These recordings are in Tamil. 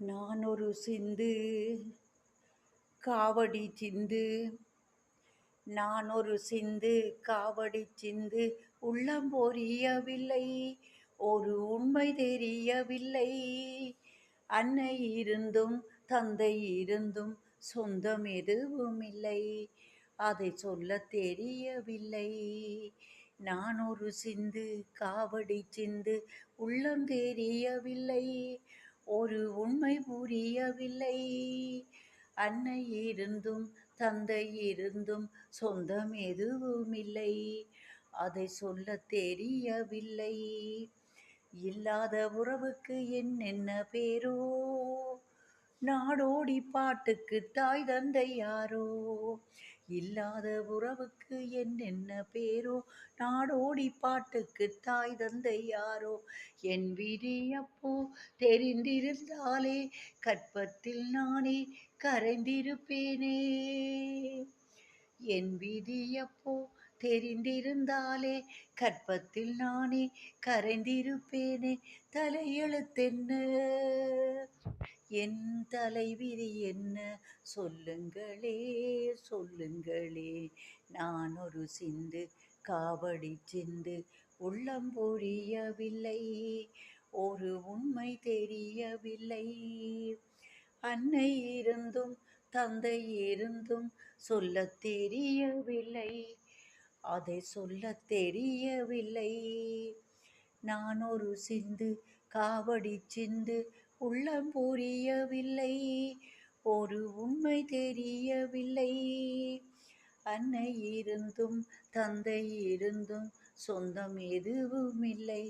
நான் ஒரு சிந்து காவடி சிந்து. நான் ஒரு சிந்து காவடி சிந்து. உள்ளம் பொரியவில்லை ஒரு உண்மை தெரியவில்லை. அன்னை இருந்தும் தந்தை இருந்தும் சொந்தம் எதுவும் இல்லை அதை சொல்ல தெரியவில்லை. நான் ஒரு சிந்து காவடி சிந்து. உள்ளம் தெரியவில்லை. ஒரு உண்மை புரியவில்லை. அன்னை இருந்தும் தந்தை இருந்தும் சொந்தம் எதுவும் இல்லை அதை சொல்ல தெரியவில்லை. இல்லாத உறவுக்கு என்னென்ன பேரோ? நாடோடி பாட்டுக்கு தாய் தந்தை யாரோ? இல்லாத உறவுக்கு என்னென்ன பேரோ? நாடோடி பாட்டுக்கு தாய் தந்தை யாரோ? என் விதியப்போ தெரிந்திருந்தாலே கற்பத்தில் நானே கரைந்திருப்பேனே. என் விதியப்போ தெரிந்திருந்தாலே கற்பத்தில் நானே கரைந்திருப்பேனே. தலையெழுத்தென்ன என் தலைவிதி என்ன? சொல்லுங்களே சொல்லுங்களே. நான் ஒரு சிந்து காவடி சிந்து உள்ளம் புரியவில்லை ஒரு உண்மை தெரியவில்லை. அன்னை இருந்தும் தந்தை இருந்தும் சொல்ல தெரியவில்லை. அதை சொல்ல தெரியவில்லை. நான் ஒரு சிந்து காவடி சிந்து உள்ளம் புரியவில்லை ஒரு உண்மை தெரியவில்லை. அன்னை இருந்தும் தந்தை இருந்தும் சொந்தம் எதுவும் இல்லை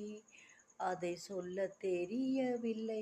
அதை சொல்ல தெரியவில்லை.